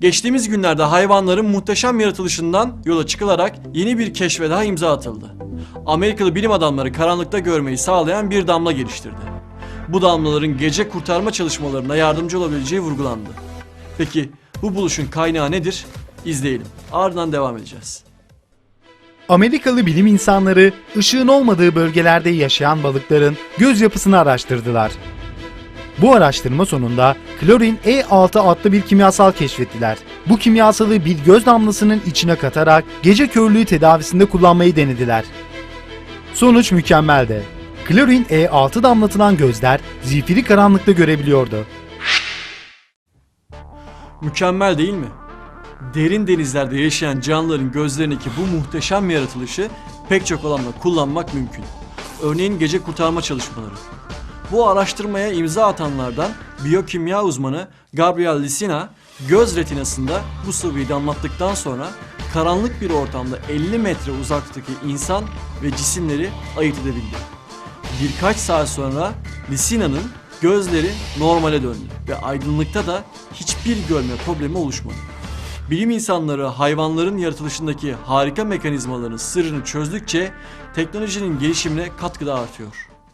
Geçtiğimiz günlerde hayvanların muhteşem yaratılışından yola çıkılarak yeni bir keşfe daha imza atıldı. Amerikalı bilim adamları karanlıkta görmeyi sağlayan bir damla geliştirdi. Bu damlaların gece kurtarma çalışmalarına yardımcı olabileceği vurgulandı. Peki bu buluşun kaynağı nedir? İzleyelim. Ardından devam edeceğiz. Amerikalı bilim insanları ışığın olmadığı bölgelerde yaşayan balıkların göz yapısını araştırdılar. Bu araştırma sonunda klorin E6 adlı bir kimyasal keşfettiler. Bu kimyasalı bir göz damlasının içine katarak gece körlüğü tedavisinde kullanmayı denediler. Sonuç mükemmeldi. Klorin E6 damlatılan gözler zifiri karanlıkta görebiliyordu. Mükemmel değil mi? Derin denizlerde yaşayan canlıların gözlerindeki bu muhteşem yaratılışı pek çok alanda kullanmak mümkün. Örneğin gece kurtarma çalışmaları. Bu araştırmaya imza atanlardan biyokimya uzmanı Gabriel Lisina, göz retinasında bu sıvıyı damlattıktan sonra karanlık bir ortamda 50 metre uzaklıktaki insan ve cisimleri ayırt edebildi. Birkaç saat sonra Lisina'nın gözleri normale döndü ve aydınlıkta da hiçbir görme problemi oluşmadı. Bilim insanları hayvanların yaratılışındaki harika mekanizmaların sırrını çözdükçe teknolojinin gelişimine katkıda artıyor.